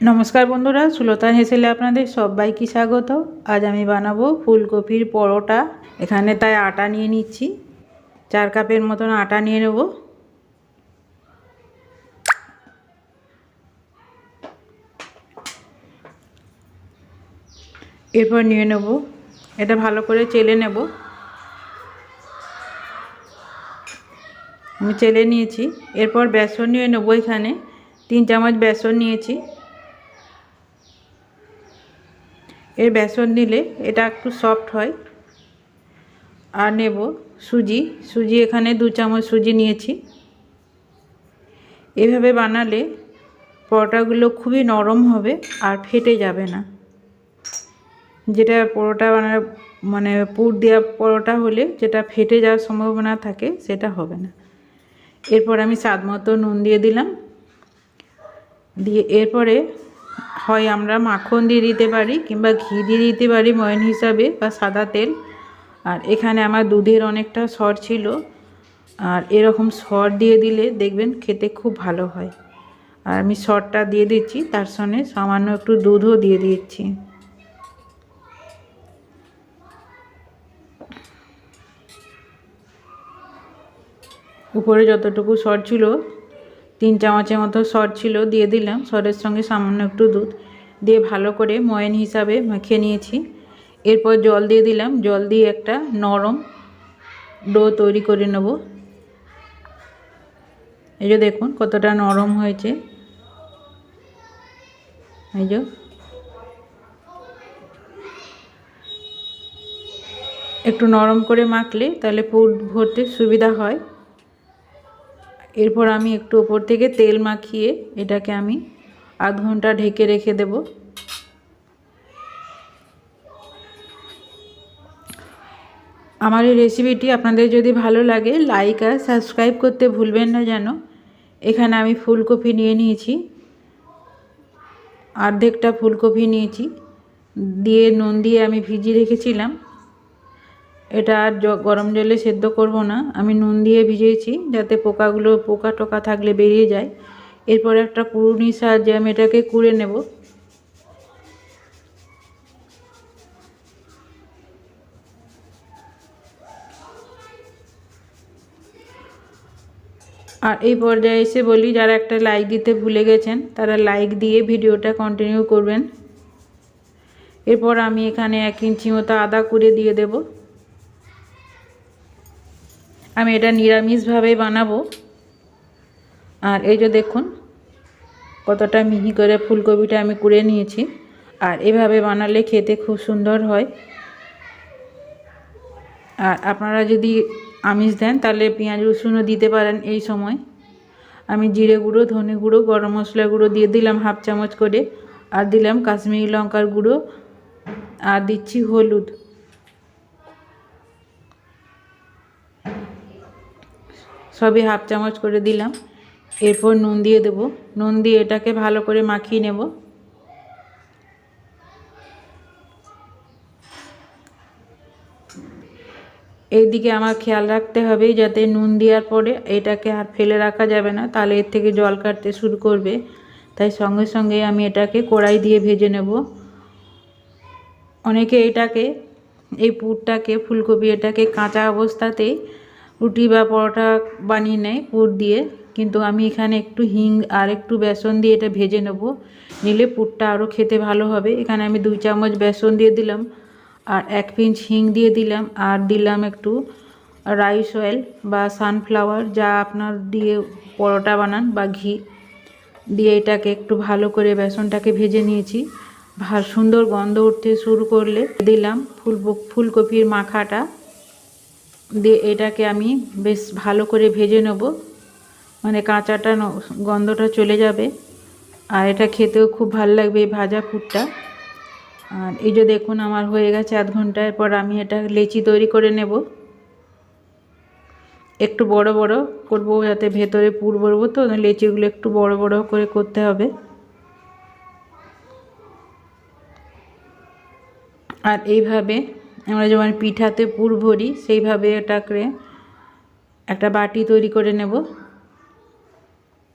নমস্কার বন্ধুরা সুলতান হেসেলে আপনাদের সবাইকে স্বাগত। আজ আমি বানাবো ফুলকপির পরোটা। এখানে তাই আটা নিয়ে নিচ্ছি। চার কাপের মতন আটা নিয়ে নেব। এরপর নিয়ে নেব। এটা ভালো করে চেলে নেব। আমি চেলে নিয়েছি। এরপর বেসন নিয়ে নেব এখানে। তিন চামচ বেসন নিয়েছি। এর বেসন নিলে এটা একটু সফট হয়। আর নেব সুজি। সুজি এখানে দু চামচ সুজি নিয়েছি। এভাবে বানালে পরোটাগুলো খুবই নরম হবে আর ফেটে যাবে না। যেটা পরোটা বানার মানে পুর দেওয়া পরোটা হলে যেটা ফেটে যাওয়ার সম্ভাবনা থাকে সেটা হবে না। এরপর আমি স্বাদ মতো নুন দিয়ে দিলাম। দিয়ে এরপরে হয় আমরা মাখন দিয়ে দিতে পারি কিংবা ঘি দিয়ে দিতে পারি ময়ন হিসাবে বা সাদা তেল। আর এখানে আমার দুধের অনেকটা সর ছিল। আর এরকম সর দিয়ে দিলে দেখবেন খেতে খুব ভালো হয়। আর আমি সরটা দিয়ে দিচ্ছি, তার সঙ্গে সামান্য একটু দুধও দিয়ে দিচ্ছি। উপরে যতটুকু সর ছিল তিন চামচের মতো সর ছিল, দিয়ে দিলাম। সরের সঙ্গে সামান্য একটু দুধ দিয়ে ভালো করে ময়ন হিসাবে মেখে নিয়েছি। এরপর জল দিয়ে দিলাম। জল দিয়ে একটা নরম ডো তৈরি করে নেব। এই যে দেখুন কতটা নরম হয়েছে। এই যে। একটু নরম করে মাখলে তাহলে পুর ভরতে সুবিধা হয়। এরপর আমি একটু ওপর থেকে তেল মাখিয়ে এটাকে আমি আধ ঘণ্টা ঢেকে রেখে দেব। আমার এই রেসিপিটি আপনাদের যদি ভালো লাগে লাইক আর সাবস্ক্রাইব করতে ভুলবেন না যেন। এখানে আমি ফুলকপি নিয়ে নিয়েছি, অর্ধেকটা ফুলকপি নিয়েছি। দিয়ে নুন দিয়ে আমি ভিজিয়ে রেখেছিলাম। এটা আর গরম জলে সেদ্ধ করব না। আমি নুন দিয়ে ভিজিয়েছি যাতে পোকাগুলো, পোকা টোকা থাকলে বেরিয়ে যায়। এরপর একটা কুড়ুনির সাহায্যে আমি এটাকে কুড়ে নেব। আর এই পর্যায়ে এসে বলি, যারা একটা লাইক দিতে ভুলে গেছেন, তারা লাইক দিয়ে ভিডিওটা কন্টিনিউ করবেন। এরপর আমি এখানে এক ইঞ্চি মতো আদা করে দিয়ে দেবো। আমি এটা নিরামিষভাবে বানাবো। আর এই যে দেখুন, কতটা মিহি করে ফুলকপিটা আমি কুড়ে নিয়েছি। আর এভাবে বানালে খেতে খুব সুন্দর হয়। আর আপনারা যদি আমিষ দেন, তাহলে পেঁয়াজ রসুনও দিতে পারেন এই সময়। আমি জিরে গুঁড়ো, ধনে গুঁড়ো, গরম মশলা গুঁড়ো দিয়ে দিলাম হাফ চামচ করে। আর দিলাম কাশ্মীরি লঙ্কার গুঁড়ো। আর দিচ্ছি হলুদ। সবই হাফ চামচ করে দিলাম। এরপর নুন দিয়ে দেব। নুন দিয়ে এটাকে ভালো করে মাখিয়ে নেব। এইদিকে আমার খেয়াল রাখতে হবে যাতে নুন দেওয়ার পরে এটাকে আর ফেলে রাখা যাবে না, তাহলে এর থেকে জল কাটতে শুরু করবে। তাই সঙ্গে সঙ্গে আমি এটাকে কড়াই দিয়ে ভেজে নেব। অনেকে এটাকে, এই পুরটাকে, ফুলকপি এটাকে কাঁচা অবস্থাতেই রুটি বা পরোটা বানিয়ে নেয়, পুর দিয়ে। কিন্তু আমি এখানে একটু হিং আর একটু বেসন দিয়ে এটা ভেজে নেব। নিলে পুরটা আরও খেতে ভালো হবে। এখানে আমি দুই চামচ বেসন দিয়ে দিলাম, আর এক পিঞ্চ হিং দিয়ে দিলাম, আর দিলাম একটু রাইস অয়েল বা সানফ্লাওয়ার, যা আপনার দিয়ে পরোটা বানান বা ঘি দিয়ে এটাকে একটু ভালো করে বেসনটাকে ভেজে নিয়েছি। ভালো সুন্দর গন্ধ উঠতে শুরু করলে দিলাম ফুল ফুলকপির মাখাটা। দিয়ে এটাকে আমি বেশ ভালো করে ভেজে নেব। মানে কাঁচাটা গন্ধটা চলে যাবে। আর এটা খেতেও খুব ভালো লাগবে এই ভাজা ফুটটা আর এই যে দেখুন, আমার হয়ে গেছে আধ ঘণ্টার পর আমি এটা লেচি তৈরি করে নেব। একটু বড় বড় করব, যাতে ভেতরে পুর ভরবো তো লেচিগুলো একটু বড় বড় করে করতে হবে। আর এইভাবে আমরা যেমন পিঠাতে পুর ভরি, সেইভাবে এটাকে একটা বাটি তৈরি করে নেব।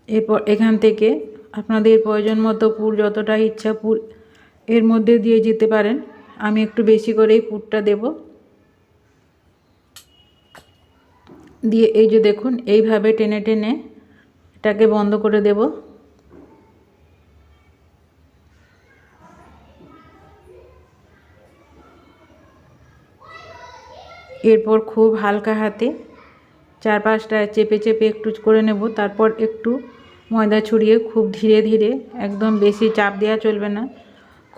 এরপর এখান থেকে আপনাদের প্রয়োজন মতো পুর, যতটা ইচ্ছা পুর এর মধ্যে দিয়ে যেতে পারেন। আমি একটু বেশি করেই পুরটা দেব। দিয়ে এই যে দেখুন, এইভাবে টেনে টেনে এটাকে বন্ধ করে দেব। এরপর খুব হালকা হাতে চার পাঁচটা চেপে চেপে একটু করে নেব। তারপর একটু ময়দা ছড়িয়ে খুব ধীরে ধীরে, একদম বেশি চাপ দেওয়া চলবে না,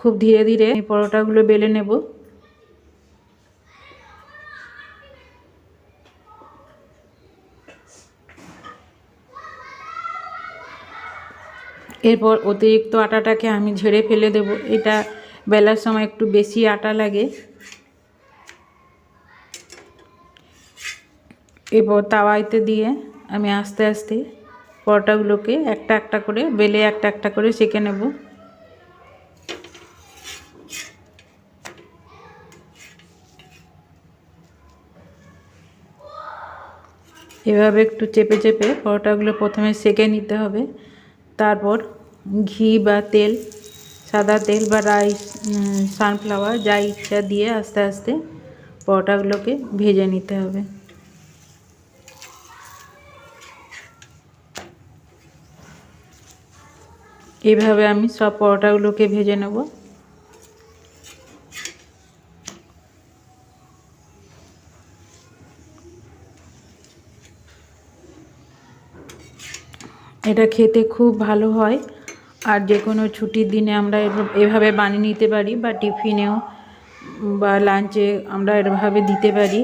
খুব ধীরে ধীরে এই পরোটাগুলো বেলে নেব। এরপর অতিরিক্ত আটাটাকে আমি ঝেড়ে ফেলে দেব। এটা বেলার সময় একটু বেশি আটা লাগে এরপর তাওয়াইতে দিয়ে আমি আস্তে আস্তে পরোটাগুলোকে একটা একটা করে বেলে একটা একটা করে সেঁকে নেব। এভাবে একটু চেপে চেপে পরোটাগুলো প্রথমে সেঁকে নিতে হবে। তারপর ঘি বা তেল, সাদা তেল বা রাইস সানফ্লাওয়ার যা ইচ্ছা দিয়ে আস্তে আস্তে পরোটাগুলোকে ভেজে নিতে হবে। এভাবে আমি সব পরোটাগুলোকে ভেজে নেব। এটা খেতে খুব ভালো হয় আর যে কোনো ছুটির দিনে আমরা এভাবে বানিয়ে নিতে পারি বা টিফিনেও বা লাঞ্চে আমরা এভাবে দিতে পারি।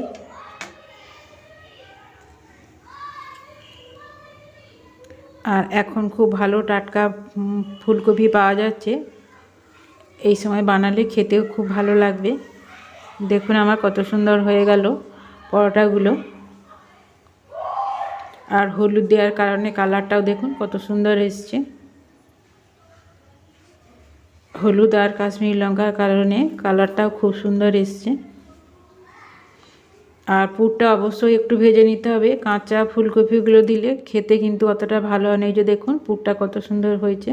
আর এখন খুব ভালো টাটকা ফুলকপি পাওয়া যাচ্ছে। এই সময় বানালে খেতেও খুব ভালো লাগবে। দেখুন আমার কত সুন্দর হয়ে গেল পরোটাগুলো। আর হলুদ দেওয়ার কারণে কালারটাও দেখুন কত সুন্দর এসছে। হলুদ আর কাশ্মীরি লঙ্কার কারণে কালারটাও খুব সুন্দর এসছে। আর পুরটা অবশ্যই একটু ভেজে নিতে হবে। কাঁচা ফুলকপিগুলো দিলে খেতে কিন্তু অতটা ভালো হয় না। যে দেখুন, পুরটা কত সুন্দর হয়েছে।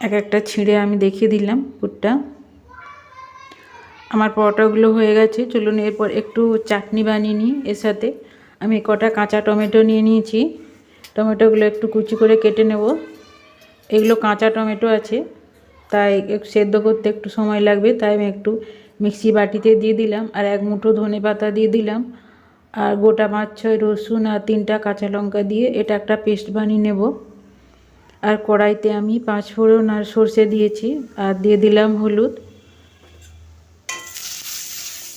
এক একটা ছিঁড়ে আমি দেখিয়ে দিলাম পুরটা। আমার পরোটাগুলো হয়ে গেছে। চলুন এরপর একটু চাটনি বানিয়ে নিই এর সাথে। আমি কটা কাঁচা টমেটো নিয়ে নিয়েছি। টমেটোগুলো একটু কুচি করে কেটে নেব। এগুলো কাঁচা টমেটো আছে, তাই সেদ্ধ করতে একটু সময় লাগবে। তাই আমি একটু মিক্সি বাটিতে দিয়ে দিলাম আর এক মুঠো ধনে পাতা দিয়ে দিলাম। আর গোটা পাঁচ ছয় রসুন আর তিনটা কাঁচা লঙ্কা দিয়ে এটা একটা পেস্ট বানিয়ে নেব। আর কড়াইতে আমি পাঁচ ফোড়ন আর সর্ষে দিয়েছি আর দিয়ে দিলাম হলুদ।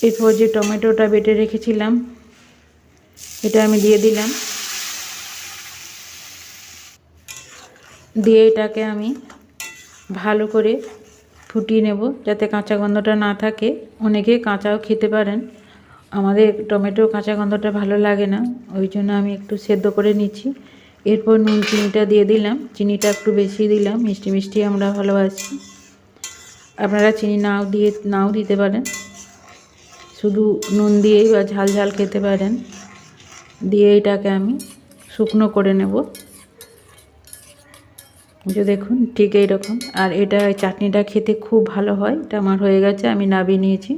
এরপর যে টমেটোটা বেটে রেখেছিলাম, এটা আমি দিয়ে দিলাম। দিয়ে এটাকে আমি ভালো করে ফুটিয়ে নেব যাতে কাঁচা গন্ধটা না থাকে। অনেকে কাঁচাও খেতে পারেন। আমাদের টমেটোর কাঁচা গন্ধটা ভালো লাগে না, ওই জন্য আমি একটু সেদ্ধ করে নিচ্ছি। এরপর নুন চিনিটা দিয়ে দিলাম। চিনিটা একটু বেশি দিলাম, মিষ্টি মিষ্টি আমরা ভালোবাসি। আপনারা চিনি নাও দিয়ে, নাও দিতে পারেন। শুধু নুন দিয়েই বা ঝাল ঝাল খেতে পারেন। দিয়ে এটাকে আমি শুকনো করে নেব। যে দেখুন, ঠিক এইরকম। আর এটা চাটনিটা খেতে খুব ভালো হয়। এটা আমার হয়ে গেছে, আমি নাবিয়ে নিয়েছি।